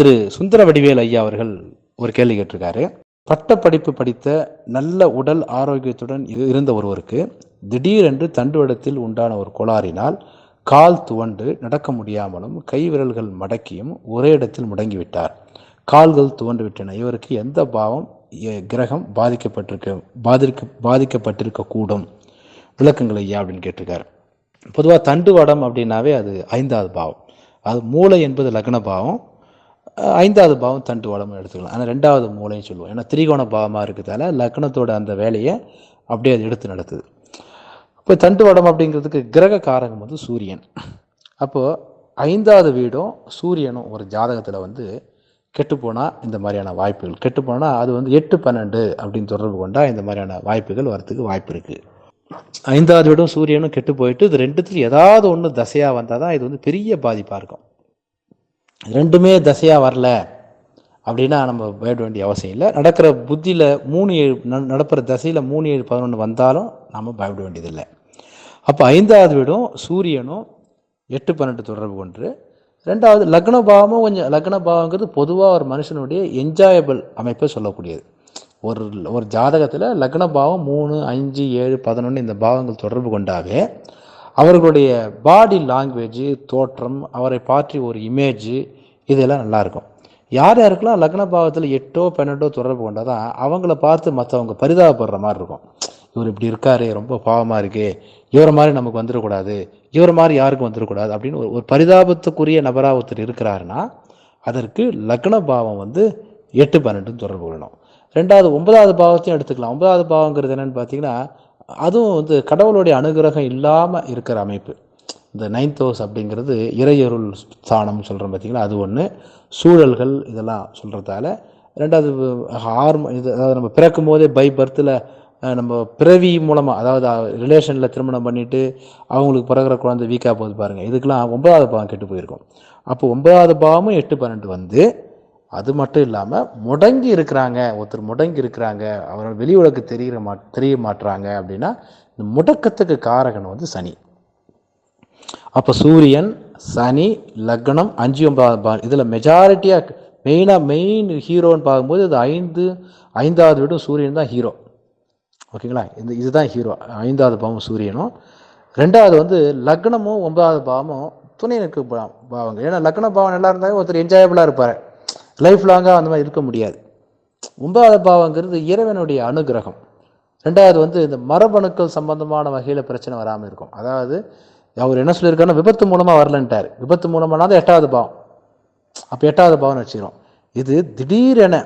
திரு சுந்தர வடிவேல் ஐயா அவர்கள் ஒரு கேள்வி கேட்டிருக்காரு. பட்டப்படிப்பு படித்த நல்ல உடல் ஆரோக்கியத்துடன் இருந்த ஒருவருக்கு திடீரென்று தண்டுவடத்தில் உண்டான ஒரு கோளாறினால் கால் துவண்டு நடக்க முடியாமலும் கை விரல்கள் மடக்கியும் ஒரே இடத்தில் முடங்கிவிட்டார். கால்கள் துவண்டு விட்டன. இவருக்கு எந்த பாவம் கிரகம் பாதிக்கப்பட்டிருக்க பாதிக்க பாதிக்கப்பட்டிருக்க கூடும்? விளக்கங்கள் ஐயா அப்படின்னு கேட்டிருக்காரு. பொதுவாக தண்டுவடம் அப்படின்னாவே அது ஐந்தாவது பாவம். அது மூளை என்பது லக்ன பாவம் ஐந்தாவது பாவம் தண்டு வடமும் எடுத்துக்கலாம். ஆனால் ரெண்டாவது மூலையும் சொல்லுவோம். ஏன்னா திரிகோண பாவமாக இருக்கிறதால லக்னத்தோட அந்த வேலையை அப்படியே அது எடுத்து நடத்துது. இப்போ தண்டு வடம் அப்படிங்கிறதுக்கு கிரக காரகம் வந்து சூரியன். அப்போது ஐந்தாவது வீடும் சூரியனும் ஒரு ஜாதகத்தில் வந்து கெட்டுப்போனால் இந்த மாதிரியான வாய்ப்புகள். கெட்டுப்போனால் அது வந்து எட்டு பன்னெண்டு அப்படின்னு தொடர்பு கொண்டால் இந்த மாதிரியான வாய்ப்புகள் வரத்துக்கு வாய்ப்பு இருக்குது ஐந்தாவது வீடும் சூரியனும் கெட்டு போயிட்டு இது ரெண்டுத்துல ஏதாவது ஒன்று தசையாக வந்தால் தான் இது வந்து பெரிய பாதிப்பாக இருக்கும். ரெண்டுமே தசையாக வரல அப்படின்னா நம்ம பயப்பட வேண்டிய அவசியம் இல்லை. நடக்கிற புத்தியில் மூணு ஏழு ந- நடப்புற தசையில் மூணு ஏழு பதினொன்று வந்தாலும் நம்ம பயப்பட வேண்டியதில்லை. அப்போ ஐந்தாவது வீடும் சூரியனும் எட்டு பன்னெண்டு தொடர்பு கொண்டு. ரெண்டாவது லக்ன பாவமும் கொஞ்சம் லக்ன பாவங்கிறது பொதுவாக ஒரு மனுஷனுடைய என்ஜாயபிள் அமைப்பை சொல்லக்கூடியது. ஒரு ஒரு ஜாதகத்தில் லக்ன பாவம் மூணு அஞ்சு ஏழு பதினொன்று இந்த பாவங்கள் தொடர்பு கொண்டாவே அவர்களுடைய பாடி லாங்குவேஜ் தோற்றம் அவரை பற்றி ஒரு இமேஜ் இதெல்லாம் நல்லாயிருக்கும் யார் யாருக்கெல்லாம் லக்ன பாவத்தில் எட்டோ பன்னெண்டோ தொடர்பு கொண்டால் தான் அவங்கள பார்த்து மற்றவங்க பரிதாபப்படுற மாதிரி இருக்கும். இவர் இப்படி இருக்காரு ரொம்ப பாவமாக இருக்கே இவரை மாதிரி நமக்கு வந்துடக்கூடாது இவரை மாதிரி யாருக்கும் வந்துடக்கூடாது அப்படின்னு ஒரு ஒரு பரிதாபத்துக்குரிய நபராக ஒருத்தர் இருக்கிறாருன்னா அதற்கு லக்ன பாவம் வந்து எட்டு பன்னெண்டுன்னு தொடர்பு கொள்ளணும். ரெண்டாவது ஒன்பதாவது பாவத்தையும் எடுத்துக்கலாம். ஒன்பதாவது பாவங்கிறது என்னென்னு பார்த்தீங்கன்னா அதுவும் வந்து கடவுளுடைய அனுகிரகம் இல்லாமல் இருக்கிற அமைப்பு. இந்த நைன்த் ஹவுஸ் அப்படிங்கிறது இறையருள் ஸ்தானம் சொல்கிறோம் பார்த்தீங்கன்னா அது ஒன்று சூழல்கள் இதெல்லாம் சொல்கிறதால ரெண்டாவது ஹார்மோ இது அதாவது நம்ம பிறக்கும் போதே பை பர்த்தில் நம்ம பிறவி மூலமாக அதாவது ரிலேஷனில் திருமணம் பண்ணிவிட்டு அவங்களுக்கு பிறகுற குழந்தை வீக்காக போகுது பாருங்கள் இதுக்கெல்லாம் ஒன்பதாவது பாவம் கெட்டு போயிருக்கும். அப்போ ஒன்பதாவது பாவமும் எட்டு பன்னெண்டு வந்து அது மட்டும் இல்லாமல் முடங்கி இருக்கிறாங்க ஒருத்தர் முடங்கி இருக்கிறாங்க அவரால் வெளி உலகு தெரிகிற மா தெரிய மாட்டுறாங்க அப்படின்னா இந்த முடக்கத்துக்கு காரகன் வந்து சனி. அப்போ சூரியன் சனி லக்னம் அஞ்சு ஒன்பதாவது இதில் மெஜாரிட்டியாக மெயினாக மெயின் ஹீரோன்னு பார்க்கும்போது இது ஐந்து ஐந்தாவது வீடும் சூரியன் தான் ஹீரோ ஓகேங்களா இந்த இதுதான் ஹீரோ ஐந்தாவது பாவம் சூரியனும். ரெண்டாவது வந்து லக்னமும் ஒன்பதாவது பாவமும் துணை நிற்கு பாவங்க பாவங்கள். ஏன்னா லக்ன பாவம் நல்லா இருந்தாலும் ஒருத்தர் என்ஜாயபிளாக இருப்பார். லைஃப் லாங்காக அந்த மாதிரி இருக்க முடியாது. ஒன்பதாவது பாவங்கிறது இறைவனுடைய அனுகிரகம். ரெண்டாவது வந்து இந்த மரபணுக்கள் சம்பந்தமான வகையில் பிரச்சனை வராமல் இருக்கும். அதாவது அவர் என்ன சொல்லியிருக்காருன்னா விபத்து மூலமாக வரலன்ட்டார். விபத்து மூலமானா தான் எட்டாவது பாவம். அப்போ எட்டாவது பாவம்னு வச்சுக்கிறோம். இது திடீரென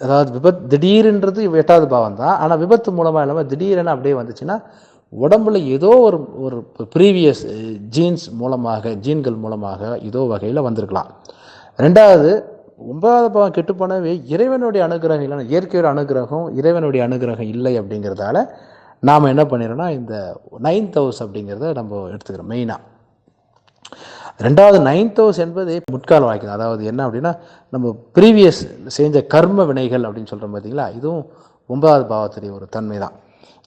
அதாவது விபத் திடீர்ன்றது எட்டாவது பாவம் தான் ஆனால் விபத்து மூலமாக இல்லாமல் திடீரென அப்படியே வந்துச்சுன்னா உடம்புல ஏதோ ஒரு ஒரு ப்ரீவியஸ் ஜீன்ஸ் eh, மூலமாக ஜீன்கள் மூலமாக ஏதோ வகையில் வந்திருக்கலாம். ரெண்டாவது ஒன்பதாவது பாவம் கெட்டு போனவே இறைவனுடைய அனுகிரகம் இல்லைன்னா இயற்கையோட அனுகிரகம் இறைவனுடைய அனுகிரகம் இல்லை அப்படிங்கிறதால நாம் என்ன பண்ணிடுறோம்னா இந்த நைன்த் ஹவுஸ் அப்படிங்கிறத நம்ம எடுத்துக்கிறோம் மெயினாக ரெண்டாவது நைன்த் ஹவுஸ் என்பது முற்கால வாழ்க்கை அதாவது என்ன அப்படின்னா நம்ம ப்ரீவியஸ் செஞ்ச கர்ம வினைகள் அப்படின்னு சொல்கிறோம் பார்த்தீங்களா இதுவும் ஒன்பதாவது பாவத்துடைய ஒரு தன்மை தான்.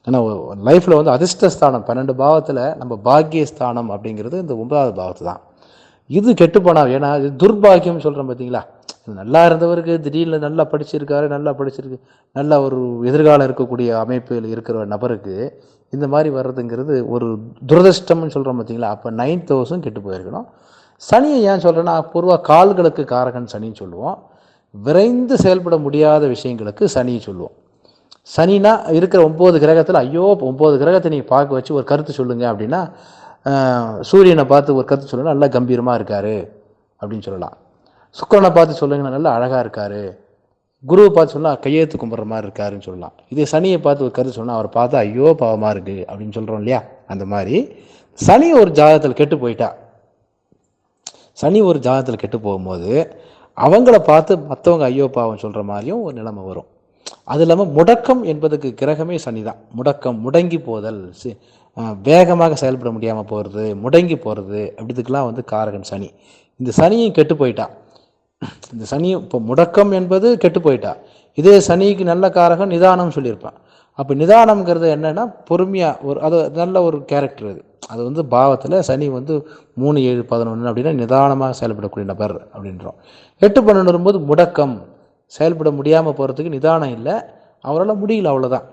ஏன்னா லைஃப்பில் வந்து அதிர்ஷ்டஸ்தானம் பன்னெண்டு பாவத்தில் நம்ம பாக்கியஸ்தானம் அப்படிங்கிறது இந்த ஒன்பதாவது பாவத்து தான். இது கெட்டு போனா ஏன்னா இது துர்பாக்கியம் சொல்கிறோம் பார்த்தீங்களா நல்லா இருந்தவருக்கு திடீர்னு நல்லா படிச்சிருக்காரு நல்லா படிச்சிருக்கு நல்ல ஒரு எதிர்காலம் இருக்கக்கூடிய அமைப்பில் இருக்கிற நபருக்கு இந்த மாதிரி வர்றதுங்கிறது ஒரு துரதிர்ஷ்டம்னு சொல்கிறோம் பார்த்தீங்களா அப்போ நைன்த் ஹவுஸும் கெட்டு போயிருக்கணும். சனியை ஏன் சொல்கிறேன்னா பொதுவாக கால்களுக்கு காரகன் சனின்னு சொல்லுவோம். விரைந்து செயல்பட முடியாத விஷயங்களுக்கு சனியை சொல்லுவோம். சனினா இருக்கிற ஒம்பது கிரகத்தில் ஐயோ ஒம்பது கிரகத்தை நீங்கள் பார்க்க வச்சு ஒரு கருத்து சொல்லுங்க அப்படின்னா சூரியனை பார்த்து ஒரு கருத்து சொல்லுங்க நல்லா கம்பீரமாக இருக்காரு அப்படின்னு சொல்லலாம். சுக்கிரனை பார்த்து சொல்லுங்கன்னா நல்லா அழகாக இருக்காரு. குருவை பார்த்து சொன்னால் கையெழுத்து கும்பிட்ற மாதிரி இருக்காருன்னு சொல்லலாம். இதே சனியை பார்த்து ஒரு கருத்து சொன்னால் அவரை பார்த்தா ஐயோ பாவமாக இருக்குது அப்படின்னு சொல்கிறோம் இல்லையா? அந்த மாதிரி. சனி ஒரு ஜாதகத்தில் கெட்டு போயிட்டா. சனி ஒரு ஜாதகத்தில் கெட்டு போகும்போது அவங்கள பார்த்து மற்றவங்க ஐயோ பாவம் சொல்கிற மாதிரியும் ஒரு நிலைமை வரும். அது இல்லாமல் முடக்கம் என்பதுக்கு கிரகமே சனி தான். முடக்கம் முடங்கி போதல் வேகமாக செயல்பட முடியாமல் போகிறது முடங்கி போகிறது அப்படிதுக்கெல்லாம் வந்து காரகன் சனி. இந்த சனியும் கெட்டு போயிட்டா. இந்த சனி இப்போ முடக்கம் என்பது கெட்டு போயிட்டா. இதே சனிக்கு நல்ல காரகம் நிதானம் சொல்லியிருப்பான். அப்போ நிதானம்ங்கிறது என்னென்னா பொறுமையாக ஒரு அது நல்ல ஒரு கேரக்டர் அது. அது வந்து பாவத்தில் சனி வந்து மூணு ஏழு பதினொன்று அப்படின்னா நிதானமாக செயல்படக்கூடிய நபர் அப்படின்றோம். எட்டு பன்னெண்டு வரும்போது முடக்கம். செயல்பட முடியாமல் போகிறதுக்கு நிதானம் இல்லை. அவரால் முடியல அவ்வளோதான்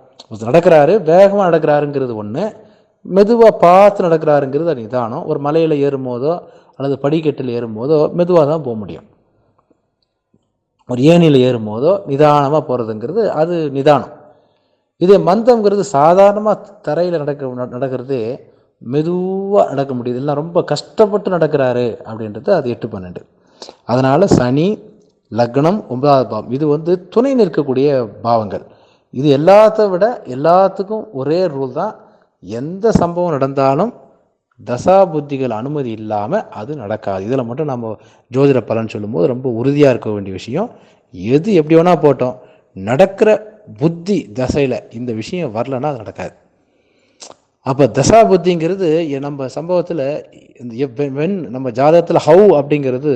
நடக்கிறாரு வேகமாக நடக்கிறாருங்கிறது ஒன்று மெதுவாக பார்த்து நடக்கிறாருங்கிறது அது நிதானம். ஒரு மலையில் ஏறும்போதோ அல்லது படிக்கட்டில் ஏறும்போதோ மெதுவாக தான் போக முடியும். ஒரு ஏனியில் ஏறும்போதோ நிதானமாக போகிறதுங்கிறது அது நிதானம். இதே மந்தம்ங்கிறது சாதாரணமாக தரையில் நடக்க நடக்கிறது மெதுவாக நடக்க முடியுது. இல்லை ரொம்ப கஷ்டப்பட்டு நடக்கிறாரு அப்படின்றது அது எட்டு பன்னெண்டு. அதனால் சனி லக்னம் ஒன்பதாவது பாவம். இது வந்து துணை நிற்கக்கூடிய பாவங்கள். இது எல்லாத்த விட எல்லாத்துக்கும் ஒரே ரூல் தான் எந்த சம்பவம் நடந்தாலும் தசா புத்திகள் அனுமதி இல்லாமல் அது நடக்காது. இதில் மட்டும் நம்ம ஜோதிட பலன் சொல்லும்போது ரொம்ப உறுதியாக இருக்க வேண்டிய விஷயம் எது எப்படி வேணால் போட்டோம் நடக்கிற புத்தி தசையில் இந்த விஷயம் வரலன்னா அது நடக்காது. அப்போ தசா புத்திங்கிறது எ- நம்ம சம்பவத்தில் இந்த வென் நம்ம ஜாதகத்தில் ஹவு அப்படிங்கிறது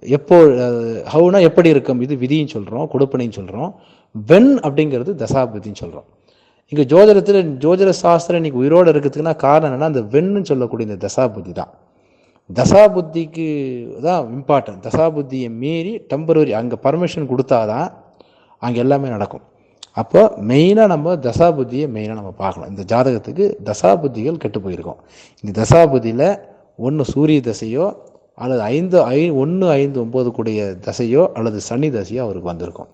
எப்போ ஹவுனா எப்படி இருக்கும்? இது விதின்னு சொல்கிறோம் கொடுப்பனைன்னு சொல்கிறோம் வென் அப்படிங்கிறது தசா புத்தின்னு சொல்கிறோம் இங்கே ஜோதிடத்தில் ஜோதிட சாஸ்திரம் இன்னைக்கு உயிரோடு இருக்கிறதுக்குன்னா காரணம் என்னென்னா அந்த வென்னு சொல்லக்கூடிய இந்த தசா புத்தி தான். தசா புத்திக்கு தான் இம்பார்ட்டன்ட் தசா புத்தியை மீறி டெம்பரவரி அங்கே பர்மிஷன் கொடுத்தாதான் அங்கே எல்லாமே நடக்கும். அப்போ மெயினாக நம்ம தசா புத்தியை மெயினாக நம்ம பார்க்கணும். இந்த ஜாதகத்துக்கு தசா புத்திகள் கெட்டு போயிருக்கும். இந்த தசா புத்தியில் ஒன்று சூரிய தசையோ அல்லது ஐந்து ஐ ஒன்று ஐந்து ஒம்பது கூடிய தசையோ அல்லது சனி தசையோ அவருக்கு வந்திருக்கும்.